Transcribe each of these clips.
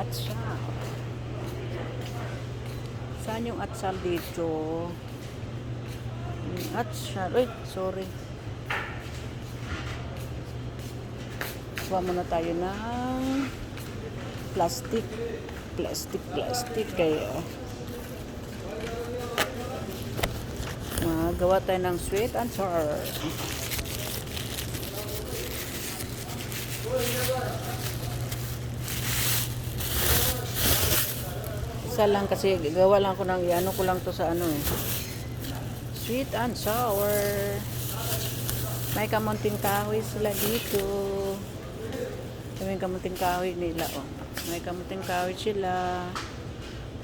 atsal. Saan yung atsal dito? Yung atsal. Uy, sorry. Kuha muna tayo ng plastic. Plastic, plastic. Kaya magawa tayo ng sweet and sour. Isa lang kasi gawa lang ko ng ano ko lang to sa ano eh. Sweet and sour. May kamunting kahoy sila dito. May kamunting kahoy nila oh. May kamunting kahoy sila.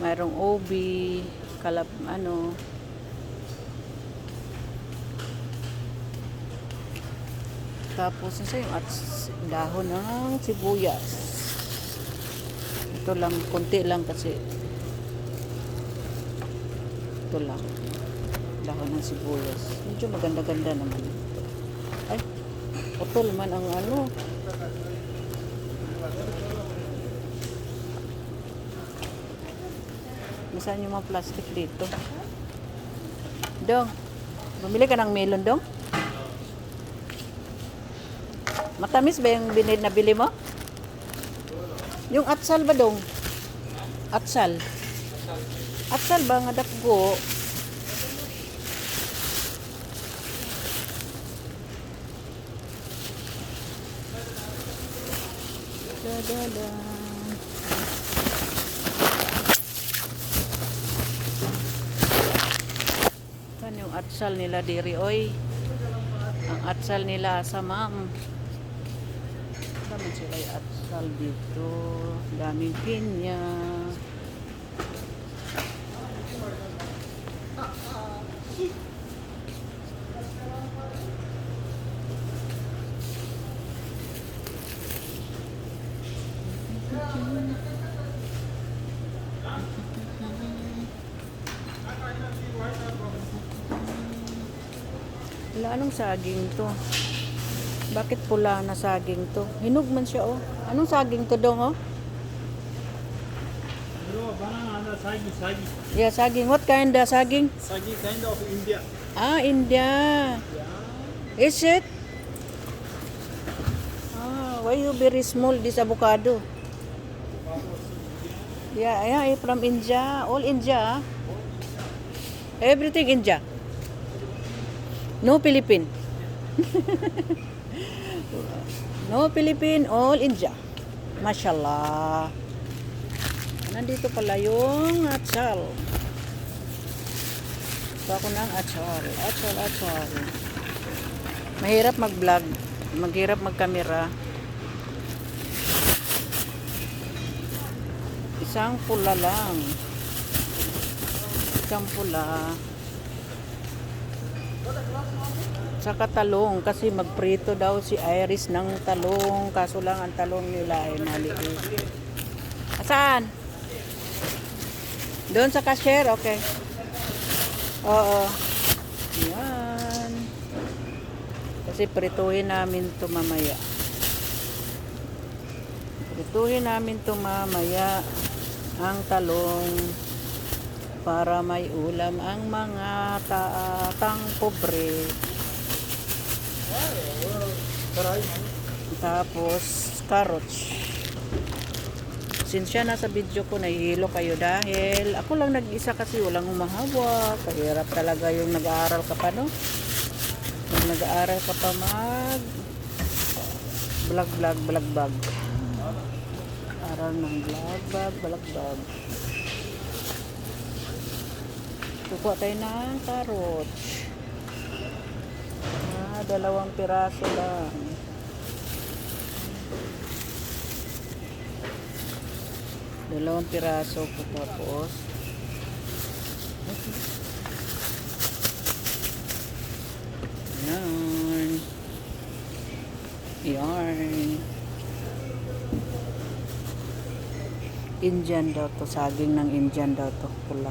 Mayroong obi, kalap ano. Tapos nasa yung at dahon ng sibuyas. Ito lang, konti lang kasi. Ito lang. Dahon ng sibuyas. Medyo maganda-ganda naman. Ay, putol man ang ano. Masaan yung mga plastic dito? Dong, bumili ka ng melon, Dong? Matamis ba yung binili na bili mo? Yung atsal ba dong? Atsal. Atsal ba nga dakgo? Da, da, da. Kan yung atsal nila diri oy. Ang atsal nila sa ma'am. Dami sila yung atsal dito. Daming pinya. Anong saging to? Bakit pula na saging to? Hinog man siya, oh. Anong saging to dong, oh? Bro, banana sagi, sagi. Yeah, saging. What kind of saging? Sagi kind of India. Ah, India. Is it? Ah, why you very small this avocado? Yeah, yeah, eh, from India. All India. ah. Everything India. No Philippine. no Philippine, all India. Mashallah. Nandito pala yung atsal. Ito ako ng atsal. Atsal, atsal. Mahirap mag-vlog. Maghirap mag-camera. Isang pula lang. Isang pula. Saka talong kasi magprito daw si Iris ng talong. Kaso lang ang talong nila ay maliit. Saan? Doon sa cashier? Okay. Oo. Yan. Kasi prituhin namin to mamaya. Prituhin namin to mamaya ang talong para may ulam ang mga taatang pobre. Tapos carrots. Sinsya na sa video ko, nahihilo kayo dahil ako lang nag-isa kasi walang humahawak. Kahirap talaga yung nag-aaral ka pa, no? Pag nag-aaral ka pa mag vlog vlog vlog vlog aral ng vlog vlog vlog vlog kukuha tayo ng carrots ah, dalawang piraso lang. Dalawang piraso ko tapos yan yan Indian daw to saging ng Indian daw to pula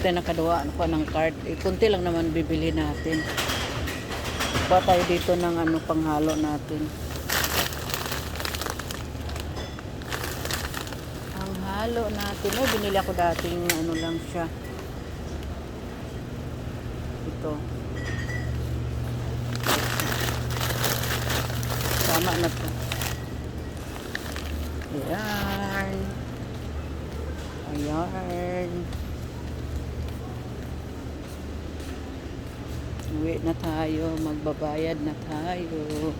Hindi tayo nakaduwa ano pa ng card. Eh, kunti lang naman bibili natin. Ba tayo dito ng ano panghalo natin. Ang halo natin. Oh, binili ako dating ano lang siya. Ito. Tama na to. Ayan. Ayan. Na tayo. Magbabayad na tayo.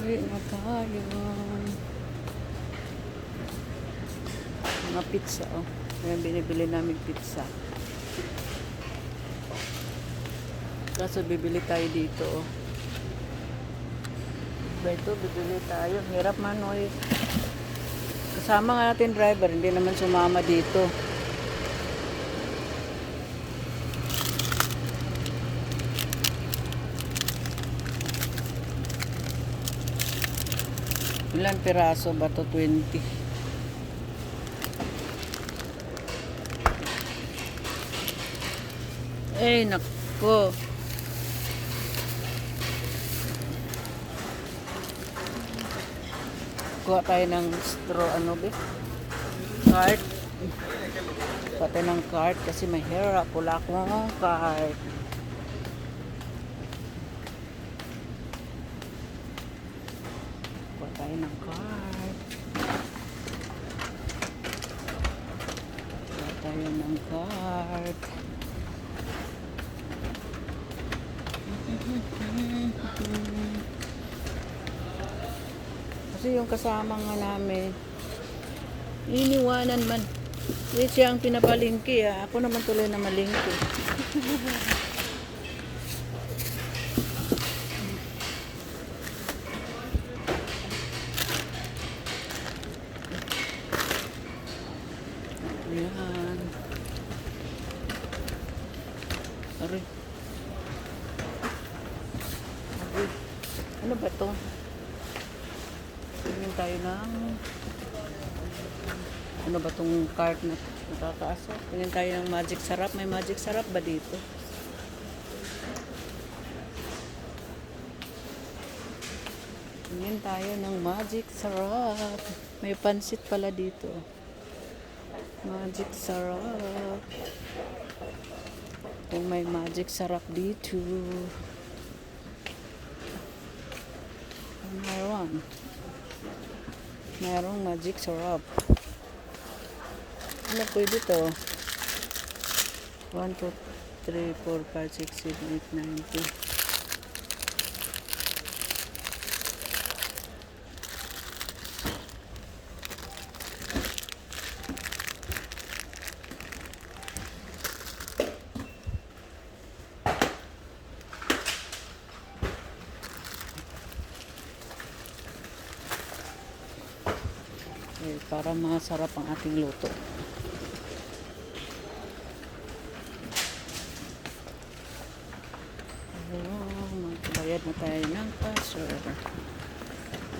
Uwi na. Mga pizza, oh. Ayan, binibili namin pizza. Kaso bibili tayo dito, oh. Ba ito, bibili tayo. Hirap man, eh. Kasama nga natin driver, hindi naman sumama dito. Ilan piraso ba to? 20. Eh, nako. Kuha tayo ng straw, ano ba? Cart. Kuha tayo ng cart kasi mahirap. Wala akong cart. Kuha tayo ng cart. Kuha tayo ng cart. Kasi yung kasama nga namin, iniwanan man. Eh, siya ang pinapalingki ah. Ako naman tuloy na malingki. Ayan. Aray. Aray. Ano ba to? Tingin tayo ng ano ba tong cart na nakakaasa? Tingin tayo ng magic sarap. May magic sarap ba dito? Tingin tayo ng magic sarap. May pansit pala dito. Magic sarap. Kung may magic sarap dito. Meron. Merong magic syrup. Ano pwede to? 1, 2, 3, 4, 5, 6, 7, 8, 9, 10. Eh, para masarap ang ating luto. Oh, magbayad na tayo ng passer.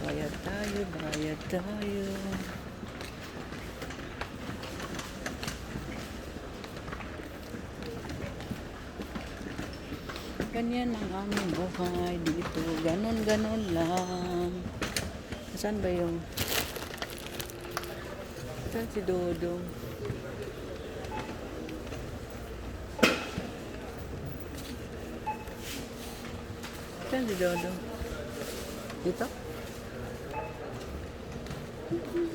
Bayad tayo, bayad tayo. Ganyan ang aming buhay dito. Ganon, ganon lang. Saan ba yung Saan si Dodong? Saan si Dodong? Dito?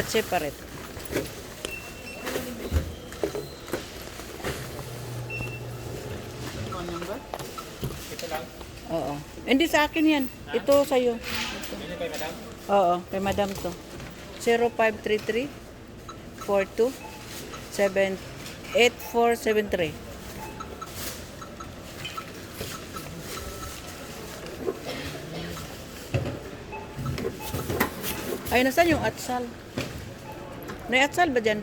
That's separate. Ito. Oo. Hindi sa akin yan. Ito sa'yo. Ini kay madam. Oo, kay madam to. 0533 42 7 8473. Ay, nasaan yung atsal? May atsal ba dyan?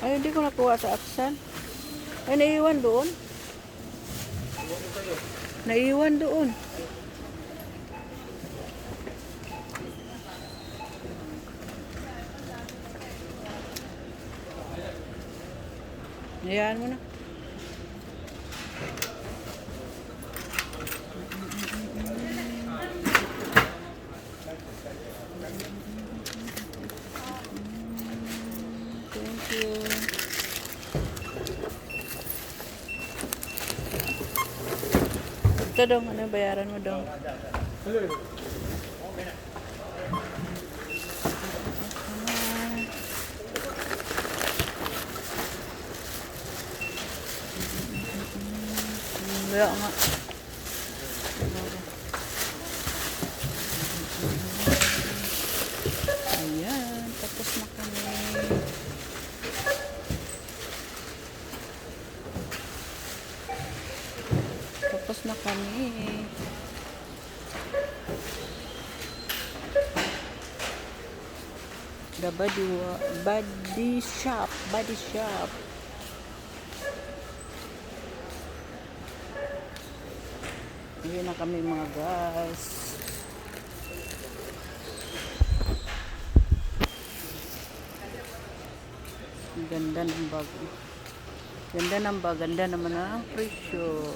Ay, hindi ko nakuha sa atsal. Ay, naiwan doon. Naiwan doon. Hayaan mo na. Ito dong, ano bayaran mo dong? Wala nga. Ayan, tapos na kami. Tapos na kami. The body, body shop, body shop. Ayan na kami mga guys. Ganda ng bago. Ganda ng bag, ganda naman ang presyo.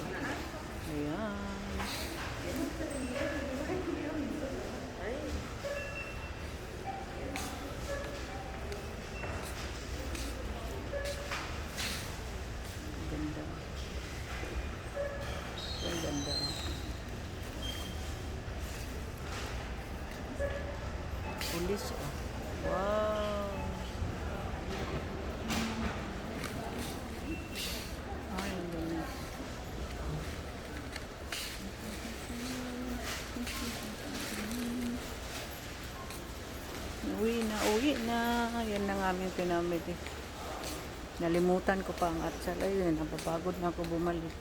Uwi na. Yan na nga aming pinamili. Nalimutan ko pa ang atsal. Ayun, napapagod na ako bumalik.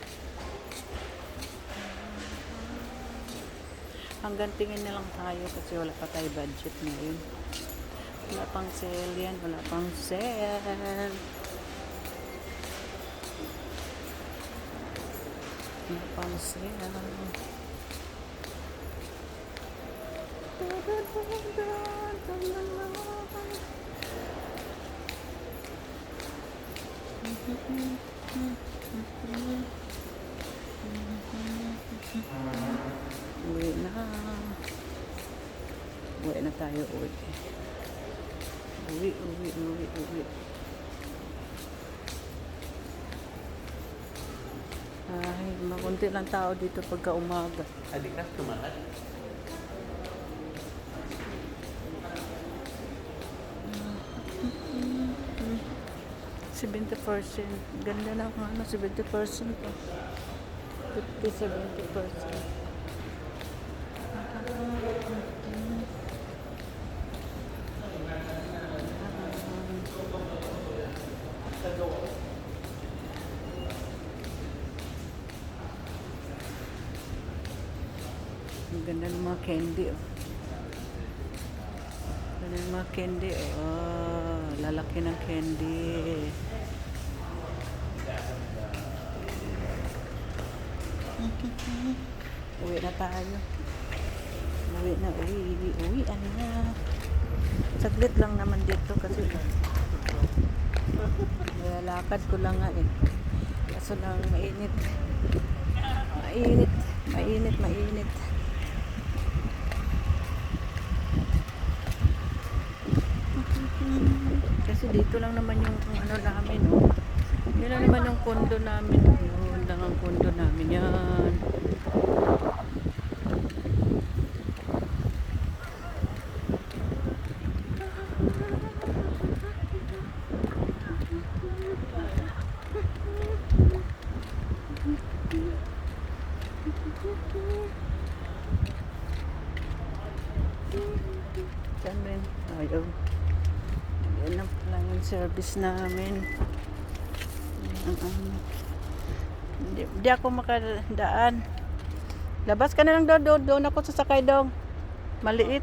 Hanggang tingin na lang tayo kasi wala pa tayo budget ngayon. Wala pang sale yan. Wala pang sale. Wala pang sale. Uwi na. Uwi na tayo, uwi. Uwi, uwi, uwi, uwi. Ay, makunti lang tao dito pagka umaga. Adik na tumahan. Seventy percent. Ganda na kung ano, 70 percent pa. 50, 70 percent. Ang ganda ng mga candy, oh. Ganda ng mga candy, oh. Lalaki ng candy. Uwi na tayo. Uwi na, uwi, uwi, uwi, ano na. Saglit lang naman dito kasi Nilalakad ko lang nga eh. Kaso lang mainit. Mainit, mainit, mainit. Kasi dito lang naman yung ano namin, oh. Yun lang naman yung kondo namin. Yun lang ang kondo namin yan. Saan ba yun? Ayaw. Yan na pala yung service namin. Ang ano. Hindi, ako makadaan. Labas ka na lang daw, doon, doon ako sasakay daw. Maliit.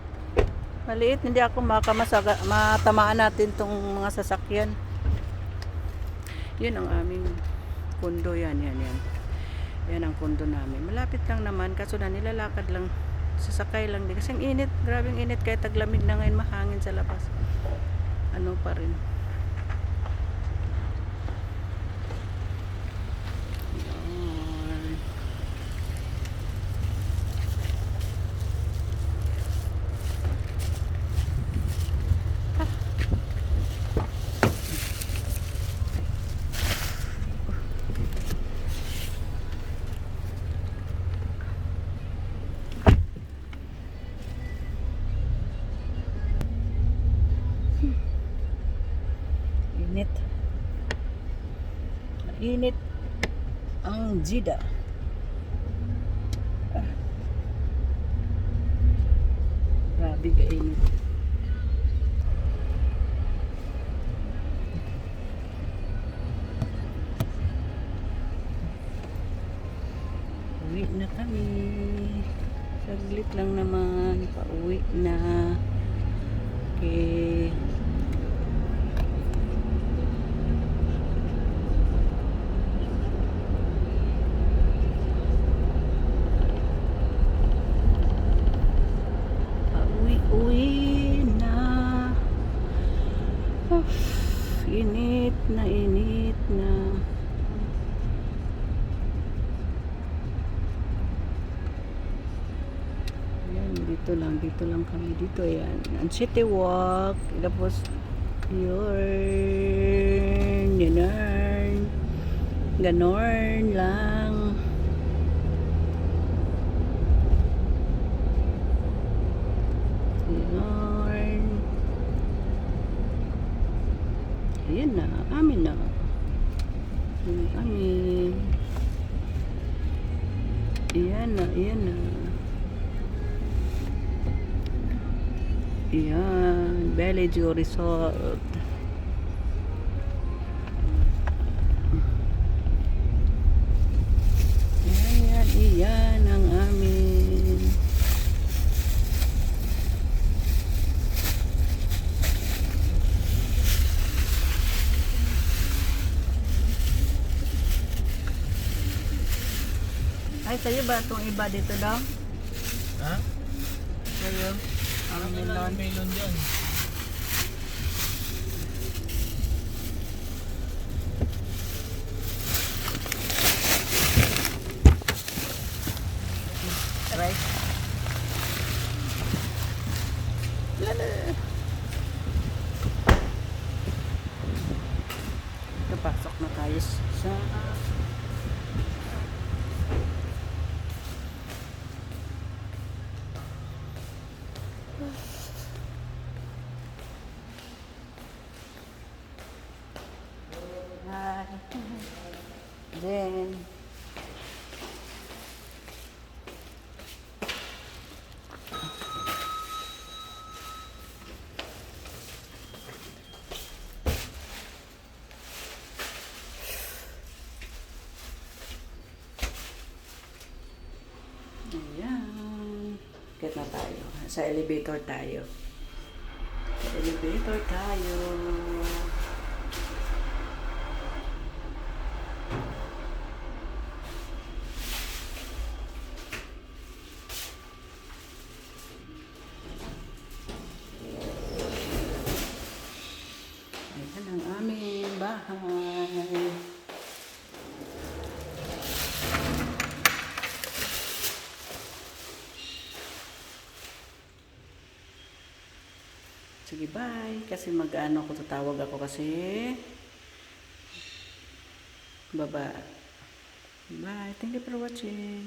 Maliit, hindi ako makamasaga, matamaan natin tong mga sasakyan. Yun ang aming kondo yan, yan, yan. Yan ang kondo namin. Malapit lang naman, kaso na nilalakad lang. Sasakay lang din. Kasi ang init, grabing init kahit taglamig na ngayon, mahangin sa labas. Ano pa rin. Yan. Init. Init ang jida. Ah. Grabe ka init. Uwi na kami. Saglit lang naman. Pauwi na. Okay. Uwi-uwi na. Uff, init na init na. Yan, dito lang, kami. Dito, yan. Ang City Walk. Tapos, yun. Ganon. Ganon lang. Ayan. Ayan na, amin na. Ayan, Bellevue Resort. Ayan, ayan ang amin. Ay, sa'yo ba itong iba dito daw? Ha? Sa'yo? Ang melon. melon dyan. Right? Lala. Ito, pasok na tayo sa... Hi. Then, Get na tayo. Sa elevator tayo. Sige, bye. Kasi mag-ano ako, tatawag ako kasi. Baba. Bye. Thank you for watching.